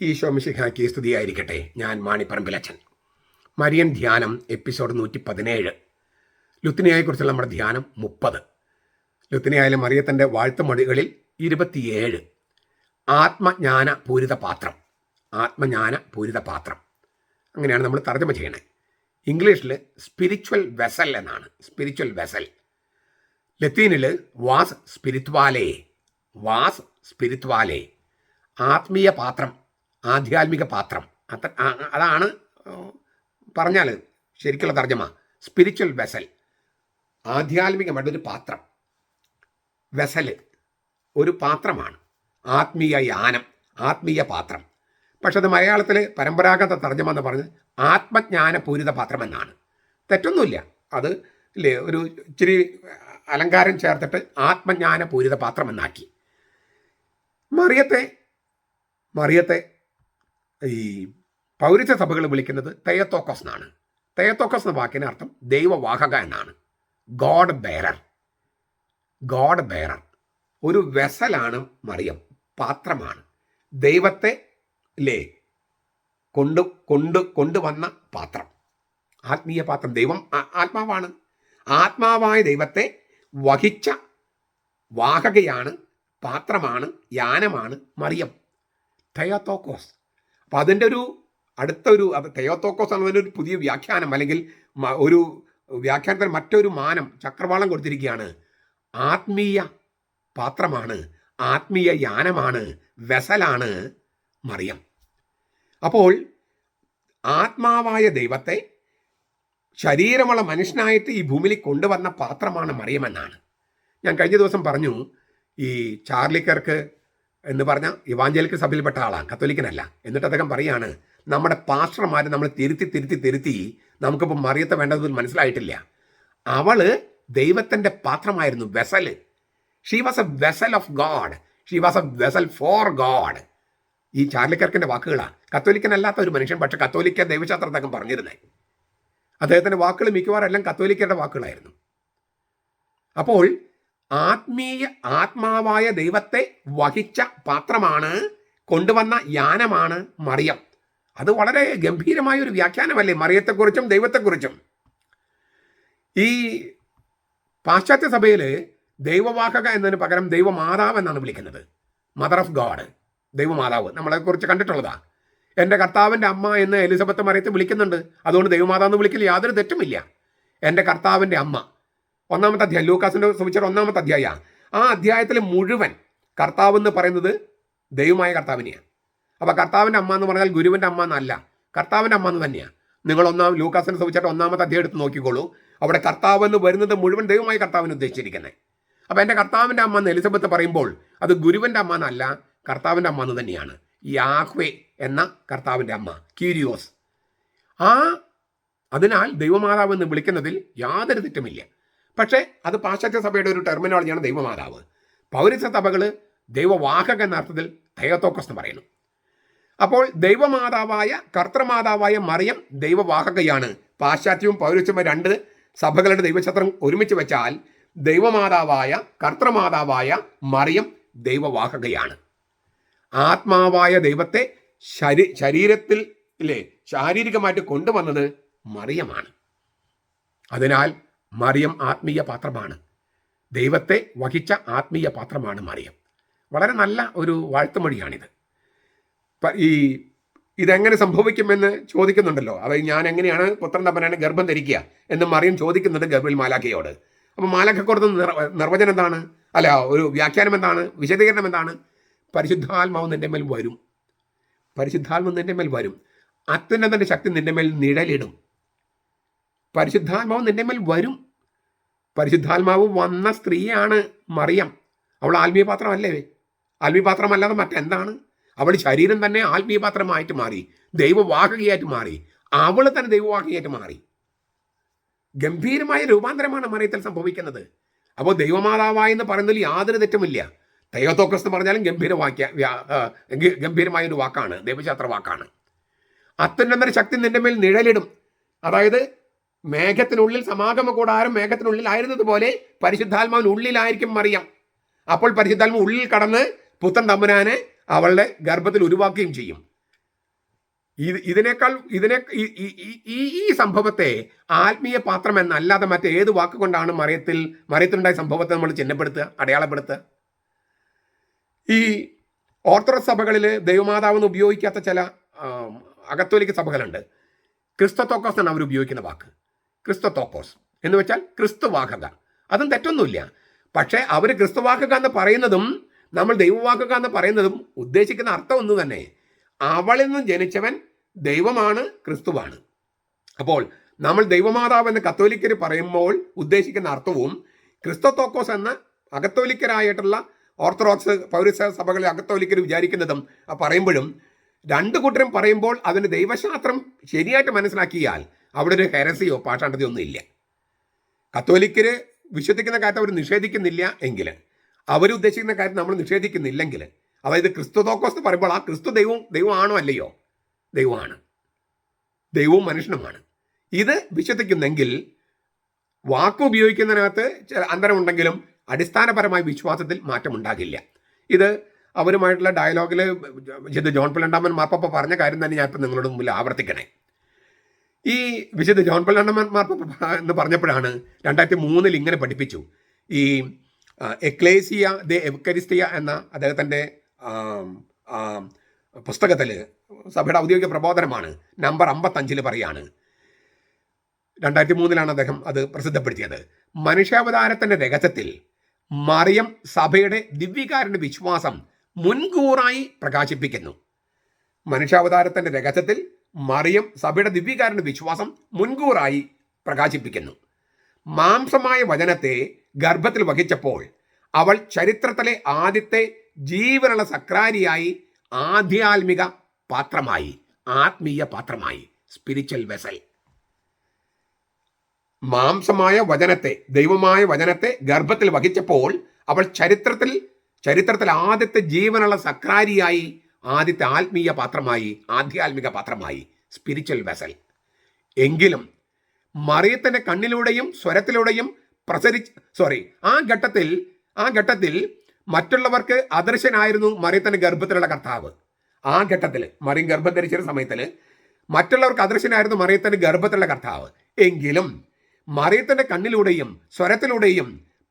ഈശോ മിശിഹാക്കി സ്തുതിയായിരിക്കട്ടെ ഞാൻ മാണിപ്പറമ്പിലച്ചൻ മരിയൻ ധ്യാനം എപ്പിസോഡ് നൂറ്റി പതിനേഴ് ലുത്തിനയെക്കുറിച്ചുള്ള നമ്മുടെ ധ്യാനം മുപ്പത്. ലുത്തിനയായാലും മറിയത്തിന്റെ വാഴ്ത്തുമൊഴികളിൽ ഇരുപത്തിയേഴ്. ആത്മജ്ഞാന പൂരിത പാത്രം ആത്മജ്ഞാന പൂരിത പാത്രം അങ്ങനെയാണ് നമ്മൾ തർജമ ചെയ്യണേ. ഇംഗ്ലീഷിൽ സ്പിരിച്വൽ വെസൽ എന്നാണ്. സ്പിരിച്വൽ വെസൽ ലത്തീനിൽ വാസ് സ്പിരിത്വാലേ വാസ് സ്പിരിത്വാലേ ആത്മീയ പാത്രം. ആധ്യാത്മിക പാത്രം. അത്ര അതാണ് പറഞ്ഞാൽ ശരിക്കുള്ള തർജമ. സ്പിരിച്വൽ വെസൽ ആധ്യാത്മികമായിട്ടൊരു പാത്രം. വെസൽ ഒരു പാത്രമാണ്. ആത്മീയ യാനം ആത്മീയ പാത്രം. പക്ഷെ അത് മലയാളത്തിൽ പരമ്പരാഗത തർജമ എന്ന് പറഞ്ഞ് ആത്മജ്ഞാന പൂരിത പാത്രം എന്നാണ്. തെറ്റൊന്നുമില്ല. അത് ഇല്ലേ ഒരു ഇച്ചിരി അലങ്കാരം ചേർത്തിട്ട് ആത്മജ്ഞാന പൂരിത പാത്രം എന്നാക്കി. മറിയത്തെ മറിയത്തെ ഈ പൗരത്വ സഭകൾ വിളിക്കുന്നത് തെയത്തോക്കസ് എന്നാണ്. തെയത്തോക്കസ് എന്ന വാക്കിന് അർത്ഥം ദൈവവാഹക എന്നാണ്. ഗോഡ് ബേരർ ഗോഡ് ബേറർ ഒരു വെസലാണ് മറിയം പാത്രമാണ്. ദൈവത്തെ ലേ കൊണ്ട് കൊണ്ട് കൊണ്ടുവന്ന പാത്രം. ആത്മീയ പാത്രം ദൈവം ആത്മാവാണ്. ആത്മാവായ ദൈവത്തെ വഹിച്ച വാഹകയാണ് പാത്രമാണ് യാനമാണ് മറിയം. തെയോത്തോക്കോസ് അപ്പം അതിന്റെ ഒരു അടുത്ത ഒരു തെയോത്തോക്കോസ് എന്നതിന്റെ ഒരു പുതിയ വ്യാഖ്യാനം അല്ലെങ്കിൽ ഒരു വ്യാഖ്യാനത്തിന് മറ്റൊരു മാനം ചക്രവാളം കൊടുത്തിരിക്കുകയാണ്. ആത്മീയ പാത്രമാണ് ആത്മീയ യാനമാണ് വെസലാണ് മറിയം. അപ്പോൾ ആത്മാവായ ദൈവത്തെ ശരീരമുള്ള മനുഷ്യനായിട്ട് ഈ ഭൂമിയിൽ കൊണ്ടുവന്ന പാത്രമാണ് മറിയമെന്നാണ് ഞാൻ കഴിഞ്ഞ ദിവസം പറഞ്ഞു ഈ ചാർലിക്കർക്ക് എന്ന് പറഞ്ഞ ഇവാഞ്ചലിക്ക് സഭയിൽപ്പെട്ട ആളാണ് കത്തോലിക്കനല്ല. എന്നിട്ട് അദ്ദേഹം പറയാണ് നമ്മുടെ പാസ്റ്റർമാർ നമ്മൾ തിരുത്തി തിരുത്തി തിരുത്തി നമുക്കിപ്പോൾ മറിയത്തെ വേണ്ടത് മനസ്സിലായിട്ടില്ല. അവൾ ദൈവത്തിന്റെ പാത്രമായിരുന്നു vessel. She was a vessel of God she was a vessel for God ഈ ചാർലിക്കർക്കിന്റെ വാക്കുകളാണ് കത്തോലിക്കനല്ലാത്ത ഒരു മനുഷ്യൻ പക്ഷെ കത്തോലിക്ക ദൈവശാസ്ത്രം അദ്ദേഹം പറഞ്ഞിരുന്നേ. അദ്ദേഹത്തിന്റെ വാക്കുകൾ മിക്കവാറും എല്ലാം കത്തോലിക്കരുടെ വാക്കുകളായിരുന്നു. അപ്പോൾ ആത്മീയ ആത്മാവായ ദൈവത്തെ വഹിച്ച പാത്രമാണ് കൊണ്ടുവന്ന യാനമാണ് മറിയം. അത് വളരെ ഗംഭീരമായ ഒരു വ്യാഖ്യാനമല്ലേ മറിയത്തെക്കുറിച്ചും ദൈവത്തെക്കുറിച്ചും? ഈ പാശ്ചാത്യ സഭയിൽ ദൈവവാഹക എന്നതിന് പകരം ദൈവമാതാവ് എന്നാണ് വിളിക്കുന്നത്. മദർ ഓഫ് ഗാഡ് ദൈവമാതാവ്. നമ്മളെക്കുറിച്ച് കണ്ടിട്ടുള്ളതാണ് എന്റെ കർത്താവിന്റെ അമ്മ എന്ന് എലിസബത്ത് മറിയത്ത് വിളിക്കുന്നുണ്ട്. അതുകൊണ്ട് ദൈവമാതാവ് എന്ന് വിളിക്കൽ യാതൊരു തെറ്റുമില്ല. എന്റെ കർത്താവിന്റെ അമ്മ. ഒന്നാമത്തെ അധ്യായം. ലൂക്കാസിന്റെ സുവിച്ചാർ ഒന്നാമത്തെ അധ്യായ. ആ അധ്യായത്തിൽ മുഴുവൻ കർത്താവ് എന്ന് പറയുന്നത് ദൈവമായ കർത്താവിനെയാണ്. അപ്പോൾ കർത്താവിന്റെ അമ്മ എന്ന് പറഞ്ഞാൽ ഗുരുവിന്റെ അമ്മ എന്നല്ല കർത്താവിന്റെ അമ്മ എന്ന് തന്നെയാണ് നിങ്ങൾ ഒന്നാം ലൂക്കാസിന്റെ സംബന്ധിച്ചിട്ട് ഒന്നാമത്തെ അധ്യായം എടുത്ത് നോക്കിക്കോളൂ. അവിടെ കർത്താവ് എന്ന് വരുന്നത് മുഴുവൻ ദൈവമായ കർത്താവിന് ഉദ്ദേശിച്ചിരിക്കുന്നത് അപ്പോൾ എന്റെ കർത്താവിന്റെ അമ്മ എന്ന് എലിസബത്ത് പറയുമ്പോൾ അത് ഗുരുവിന്റെ അമ്മ എന്നല്ല കർത്താവിന്റെ അമ്മ എന്ന് തന്നെയാണ്. യാഹ്വേ എന്ന കർത്താവിന്റെ അമ്മ ക്യൂരിയോസ് ആ അതിനാൽ ദൈവമാതാവ് എന്ന് വിളിക്കുന്നതിൽ യാതൊരു തെറ്റുമില്ല. പക്ഷേ അത് പാശ്ചാത്യ സഭയുടെ ഒരു ടെർമിനോളജിയാണ് ദൈവമാതാവ്. പൗരസ സഭകൾ ദൈവവാഹക എന്ന അർത്ഥത്തിൽ ദൈവത്തോക്കസ് എന്ന് പറയുന്നു. അപ്പോൾ ദൈവമാതാവായ കർത്തൃമാതാവായ മറിയം ദൈവവാഹകയാണ്. പാശ്ചാത്യവും പൗരസ്യവും രണ്ട് സഭകളുടെ ദൈവശത്രം ഒരുമിച്ച് വെച്ചാൽ ദൈവമാതാവായ കർത്തൃമാതാവായ മറിയം ദൈവവാഹകയാണ്. ആത്മാവായ ദൈവത്തെ ശരി ശരീരത്തിൽ ഇല്ലേ ശാരീരികമായിട്ട് കൊണ്ടുവന്നത് മറിയമാണ്. അതിനാൽ മറിയം ആത്മീയ പാത്രമാണ്. ദൈവത്തെ വഹിച്ച ആത്മീയ പാത്രമാണ് മറിയം. വളരെ നല്ല ഒരു വാഴ്ത്തുമൊഴിയാണിത്. ഈ ഇതെങ്ങനെ സംഭവിക്കുമെന്ന് ചോദിക്കുന്നുണ്ടല്ലോ. അതായത് ഞാൻ എങ്ങനെയാണ് പുത്രൻ തമ്പനാണ് ഗർഭം ധരിക്കുക എന്ന് മറിയം ചോദിക്കുന്നുണ്ട് ഗർഭിൽ മാലാഖയോട്. അപ്പോൾ മാലാഖ കൊടുത്ത നിർവചനം എന്താണ്? അല്ല ഒരു വ്യാഖ്യാനം എന്താണ്? വിശദീകരണം എന്താണ്? പരിശുദ്ധാത്മാവ് നിന്റെ മേൽ വരും. പരിശുദ്ധാത്മാവ് നിന്റെ മേൽ വരും. അത്യുന്നതന്റെ ശക്തി നിന്റെ മേൽ നിഴലിടും. പരിശുദ്ധാത്മാവ് നിന്റെ മേൽ വരും. പരിശുദ്ധാത്മാവ് വന്ന സ്ത്രീയാണ് മറിയം. അവൾ ആത്മീയ പാത്രമല്ലേ? ആത്മീയ പാത്രമല്ലാതെ മറ്റെന്താണ്? അവൾ ശരീരം തന്നെ ആത്മീയ പാത്രമായിട്ട് മാറി. ദൈവവാഹകയായിട്ട് മാറി. അവൾ തന്നെ ദൈവവാഹകയായിട്ട് മാറി. ഗംഭീരമായ രൂപാന്തരമാണ് മറിയത്തിൽ സംഭവിക്കുന്നത്. അപ്പോൾ ദൈവമാതാവായി എന്ന് പറയുന്നതിൽ യാതൊരു തെറ്റുമില്ല. തയ്യോത്തോക്കസ് എന്ന് പറഞ്ഞാലും ഗംഭീര വാക്യ ഗംഭീരമായ ഒരു വാക്കാണ്. ദൈവശാസ്ത്ര വാക്കാണ് അത്യുന്നതര ശക്തി നിന്റെ മേൽ നിഴലിടും. അതായത് മേഘത്തിനുള്ളിൽ സമാഗമ കൂടാരം മേഘത്തിനുള്ളിൽ ആയിരുന്നതുപോലെ പരിശുദ്ധാത്മാവിനുള്ളിലായിരിക്കും മറിയം. അപ്പോൾ പരിശുദ്ധാത്മ ഉള്ളിൽ കടന്ന് പുത്തൻ തമ്പുരാനെ അവളുടെ ഗർഭത്തിൽ ഉരുവാക്കുകയും ചെയ്യും. ഇത് ഇതിനേക്കാൾ ഇതിനെ ഈ- ഈ- സംഭവത്തെ ആത്മീയ പാത്രം എന്നല്ലാതെ മറ്റേത് വാക്കുകൊണ്ടാണ് മറിയത്തിൽ മറിയത്തിലുണ്ടായ സംഭവത്തെ നമ്മൾ ചിഹ്നപ്പെടുത്തുക അടയാളപ്പെടുത്തുക? ഈ ഓർത്തഡോക്സ് സഭകളിൽ ദൈവമാതാവെന്ന് ഉപയോഗിക്കാത്ത ചില അകത്തോലിക്ക സഭകളുണ്ട്. ക്രിസ്തത്തോക്കോസ് എന്നാണ് അവർ ഉപയോഗിക്കുന്ന വാക്ക്. ക്രിസ്തത്തോക്കോസ് എന്ന് വെച്ചാൽ ക്രിസ്തുവാഹക. അതും തെറ്റൊന്നുമില്ല. പക്ഷേ അവർ ക്രിസ്തുവാഹക എന്ന് പറയുന്നതും നമ്മൾ ദൈവവാഹക എന്ന് പറയുന്നതും ഉദ്ദേശിക്കുന്ന അർത്ഥം ഒന്ന് തന്നെ. അവളിൽ നിന്ന് ജനിച്ചവൻ ദൈവമാണ് ക്രിസ്തുവാണ്. അപ്പോൾ നമ്മൾ ദൈവമാതാവ് എന്ന് കത്തോലിക്കർ പറയുമ്പോൾ ഉദ്ദേശിക്കുന്ന അർത്ഥവും ക്രിസ്തത്തോക്കോസ് എന്ന അകത്തോലിക്കരായിട്ടുള്ള ഓർത്തഡോക്സ് പൗരസ സഭകളിലെ അകത്തോലിക്കർ വിചാരിക്കുന്നതും പറയുമ്പോഴും രണ്ടു കൂട്ടരും പറയുമ്പോൾ അതിന് ദൈവശാസ്ത്രം ശരിയായിട്ട് മനസ്സിലാക്കിയാൽ അവിടെ ഒരു ഹെരസിയോ പാഷാണ്ടതയോ ഒന്നും ഇല്ല. കത്തോലിക്കര് വിശ്വസിക്കുന്ന കാര്യത്തെ അവർ നിഷേധിക്കുന്നില്ല എങ്കിൽ അവരുദ്ദേശിക്കുന്ന കാര്യം നമ്മൾ നിഷേധിക്കുന്നില്ലെങ്കിൽ അതായത് ക്രിസ്തുതോക്കോസ് എന്ന് പറയുമ്പോൾ ആ ക്രിസ്തു ദൈവം ദൈവമാണോ അല്ലയോ? ദൈവമാണ്. ദൈവവും മനുഷ്യനുമാണ്. ഇത് വിശ്വസിക്കുന്നെങ്കിൽ വാക്ക് ഉപയോഗിക്കുന്നതിനകത്ത് ചില അന്തരമുണ്ടെങ്കിലും അടിസ്ഥാനപരമായ വിശ്വാസത്തിൽ മാറ്റമുണ്ടാകില്ല. ഇത് അവരുമായിട്ടുള്ള ഡയലോഗിൽ ജോൺ പിള്ളണ്ടാമൻ മാപ്പപ്പ പറഞ്ഞ കാര്യം തന്നെ ഇപ്പം നിങ്ങളുടെ മുമ്പിൽ ആവർത്തിക്കണേ. ഈ വിശുദ്ധ ജോൺ പിള്ളണ്ടാമൻ എന്ന് പറഞ്ഞപ്പോഴാണ് രണ്ടായിരത്തി മൂന്നിൽ ഇങ്ങനെ പഠിപ്പിച്ചു. ഈ എക്ലേസിയ ദ എവക്കരിസ്തിയ എന്ന അദ്ദേഹത്തിന്റെ പുസ്തകത്തിൽ സഭയുടെ ഔദ്യോഗിക പ്രബോധനമാണ്. നമ്പർ അമ്പത്തഞ്ചിൽ പറയാണ്. രണ്ടായിരത്തി മൂന്നിലാണ് അദ്ദേഹം അത് പ്രസിദ്ധപ്പെടുത്തിയത്. മനുഷ്യാവതാരത്തിന്റെ രഹസ്യത്തിൽ മറിയം സഭയുടെ ദിവ്യകാരന്റെ വിശ്വാസം മുൻകൂറായി പ്രകാശിപ്പിക്കുന്നു. മനുഷ്യാവതാരത്തിന്റെ രഹസ്യത്തിൽ മറിയം സഭയുടെ ദിവ്യകാരന്റെ വിശ്വാസം മുൻകൂറായി പ്രകാശിപ്പിക്കുന്നു. മാംസമായ വചനത്തെ ഗർഭത്തിൽ വഹിച്ചപ്പോൾ അവൾ ചരിത്രത്തിലെ ആദ്യത്തെ ജീവനുള്ള സക്രാരിയായി ആധ്യാത്മിക പാത്രമായി ആത്മീയ പാത്രമായി സ്പിരിച്വൽ വെസൽ മാംസമായ വചനത്തെ ദൈവമായ വചനത്തെ ഗർഭത്തിൽ വഹിച്ചപ്പോൾ അവൾ ചരിത്രത്തിൽ ചരിത്രത്തിൽ ആദ്യത്തെ ജീവനുള്ള സക്രാരിയായി ആദ്യത്തെ ആത്മീയ പാത്രമായി ആധ്യാത്മിക പാത്രമായി സ്പിരിച്വൽ വെസൽ എങ്കിലും മറിയത്തിന്റെ കണ്ണിലൂടെയും സ്വരത്തിലൂടെയും പ്രസരി സോറി ആ ഘട്ടത്തിൽ ആ ഘട്ടത്തിൽ മറ്റുള്ളവർക്ക് അദൃശ്യനായിരുന്നു മറിയത്തിന്റെ ഗർഭത്തിലുള്ള കർത്താവ്. ആ ഘട്ടത്തിൽ മറിയം ഗർഭം ധരിച്ചിരുന്ന സമയത്തിൽ മറ്റുള്ളവർക്ക് അദൃശ്യനായിരുന്നു മറിയത്തിന്റെ ഗർഭത്തിലുള്ള കർത്താവ്. എങ്കിലും മറിയത്തിന്റെ കണ്ണിലൂടെയും സ്വരത്തിലൂടെയും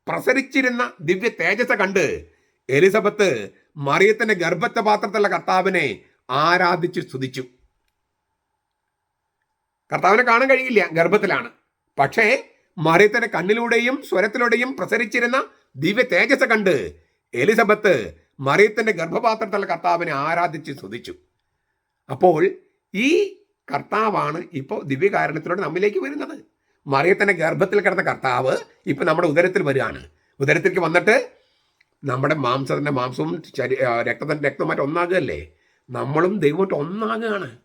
പ്രസരിച്ചിരുന്ന ദിവ്യ തേജസ് കണ്ട് എലിസബത്ത് മറിയത്തിന്റെ ഗർഭത്തെ പാത്രത്തിലുള്ള കർത്താവിനെ ആരാധിച്ച് സ്തുതിച്ചു. കർത്താവിനെ കാണാൻ കഴിയില്ല ഗർഭത്തിലാണ്. പക്ഷേ മറിയത്തിന്റെ കണ്ണിലൂടെയും സ്വരത്തിലൂടെയും പ്രസരിച്ചിരുന്ന ദിവ്യ തേജസ് കണ്ട് എലിസബത്ത് മറിയത്തിന്റെ ഗർഭപാത്രത്തിലുള്ള കർത്താവിനെ ആരാധിച്ച് സ്തുതിച്ചു. അപ്പോൾ ഈ കർത്താവാണ് ഇപ്പോൾ ദിവ്യകാരണത്തിലൂടെ നമ്മിലേക്ക് വരുന്നത്. മറിയത്തിന്റെ ഗർഭത്തിൽ കിടന്ന കർത്താവ് ഇപ്പൊ നമ്മുടെ ഉദരത്തിൽ വരികയാണ്. ഉദരത്തിലേക്ക് വന്നിട്ട് നമ്മുടെ മാംസത്തിന്റെ മാംസവും ശരീ- രക്തത്തിന്റെ രക്തമായിട്ട് ഒന്നാകുകയല്ലേ? നമ്മളും ദൈവമായിട്ട് ഒന്നാകുകയാണ്.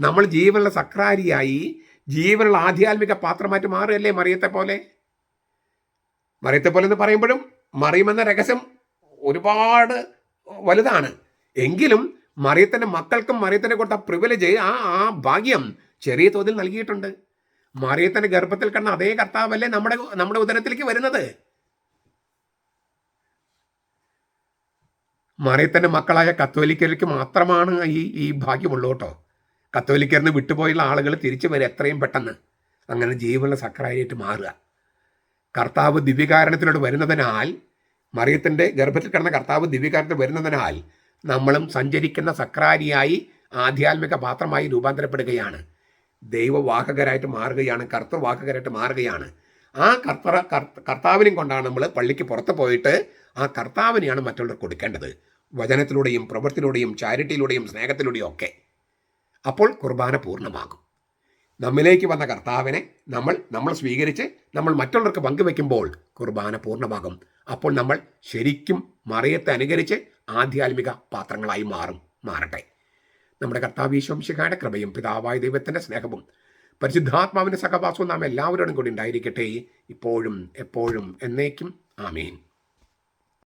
നമ്മൾ ജീവനുള്ള സക്രാരിയായി ജീവനുള്ള ആധ്യാത്മിക പാത്രമായിട്ട് മാറുകയല്ലേ മറിയത്തെ പോലെ? മറിയത്തെ പോലെ എന്ന് പറയുമ്പോഴും മറിയുമെന്ന രഹസ്യം ഒരുപാട് വലുതാണ്. എങ്കിലും മറിയത്തിന്റെ മക്കൾക്കും മറിയത്തിനെ കൊടുത്ത പ്രിവിലേജ് ആ ആ ഭാഗ്യം ചെറിയ തോതിൽ നൽകിയിട്ടുണ്ട്. മറിയത്തിന്റെ ഗർഭത്തിൽ കണ്ട അതേ കർത്താവല്ലേ നമ്മുടെ നമ്മുടെ ഉദരത്തിലേക്ക് വരുന്നത്. മറിയത്തിന്റെ മക്കളായ കത്തോലിക്കർക്ക് മാത്രമാണ് ഈ ഈ ഭാഗ്യമുള്ളൂ കേട്ടോ. കത്തോലിക്കരിന്ന് വിട്ടുപോയുള്ള ആളുകൾ തിരിച്ചു വരും എത്രയും പെട്ടെന്ന് അങ്ങനെ ജീവനുള്ള സക്രായിട്ട് മാറുക. കർത്താവ് ദിവ്യകാരണത്തിലൂടെ വരുന്നതിനാൽ മറിയത്തിന്റെ ഗർഭത്തിൽ കിടന്ന കർത്താവ് ദിവ്യകാരണത്തിൽ വരുന്നതിനാൽ നമ്മളും സഞ്ചരിക്കുന്ന സക്രാരിയായി ആധ്യാത്മിക പാത്രമായി രൂപാന്തരപ്പെടുകയാണ്. ദൈവവാഹകരായിട്ട് മാറുകയാണ് കർത്തൃവാഹകരായിട്ട് മാറുകയാണ്. ആ കർത്തറ കർത്ത- കർത്താവിനെയും കൊണ്ടാണ് നമ്മൾ പള്ളിക്ക് പുറത്ത് പോയിട്ട് ആ കർത്താവിനെയാണ് മറ്റുള്ളവർ കൊടുക്കേണ്ടത്. വചനത്തിലൂടെയും പ്രവൃത്തിയിലൂടെയും ചാരിറ്റിയിലൂടെയും സ്നേഹത്തിലൂടെയും ഒക്കെ അപ്പോൾ കുർബാന പൂർണമാകും. നമ്മിലേക്ക് വന്ന കർത്താവിനെ നമ്മൾ നമ്മൾ സ്വീകരിച്ച് നമ്മൾ മറ്റുള്ളവർക്ക് പങ്കുവെക്കുമ്പോൾ കുർബാന പൂർണമാകും. അപ്പോൾ നമ്മൾ ശരിക്കും മറിയത്തെ അനുകരിച്ച് ആധ്യാത്മിക പാത്രങ്ങളായി മാറും മാറട്ടെ. നമ്മുടെ കർത്താവ് ഈശോംശിഖായുടെ കൃപയും പിതാവായ ദൈവത്തിന്റെ സ്നേഹവും പരിശുദ്ധാത്മാവിന്റെ സഹവാസവും നാം എല്ലാവരോടും കൂടി ഉണ്ടായിരിക്കട്ടെ. ഇപ്പോഴും എപ്പോഴും എന്നേക്കും. ആമീൻ.